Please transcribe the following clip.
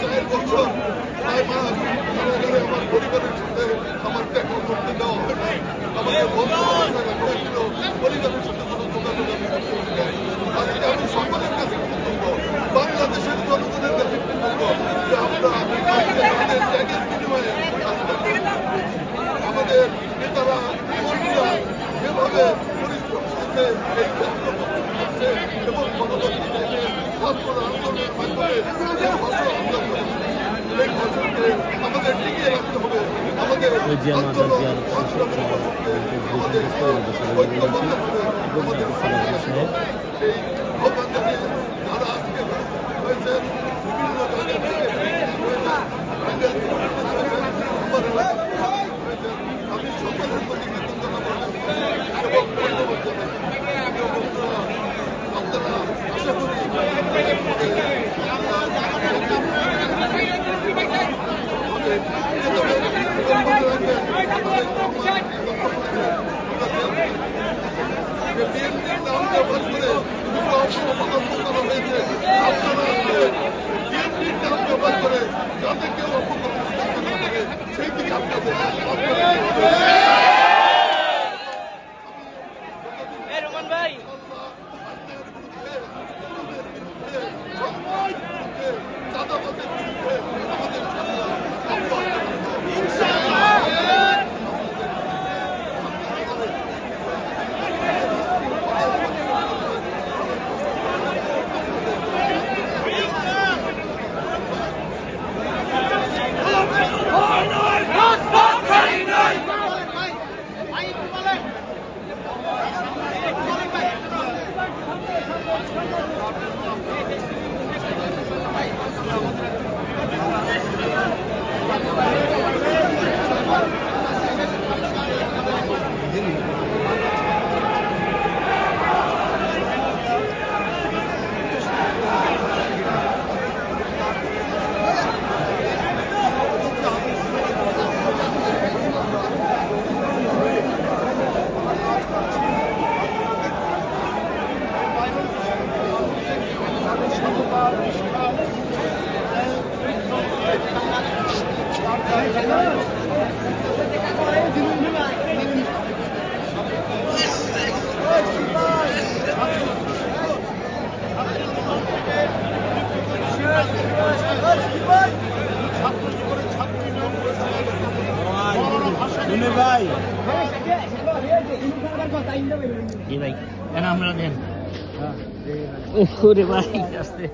করে আমার পরিবারের সাথে আমার দেখা করতে দেওয়া পরিবারের সাথে কোনো যোগাযোগ আমি করতে পারি। আজকে আমি আমরা আজকে তাদের ত্যাগের বিনিময়ে আমাদের নেতারা মন্ত্রীরা যেভাবে পরিশ্রম করছে এই ক্ষেত্র এবং টাইমে ছাত্র আন্দোলনের মাধ্যমে যে করেছি, এই ফসলকে আমাদের টিকিয়ে রাখতে হবে আমাদের ওই যে আমার আন্দোলন, যে আলোচনা সংগ্রামের পক্ষে আমাদের ঐক্যবদ্ধ করে আমাদের também. জি ভাই কেন আপনারা দেন। ওরে ভাই আসতে।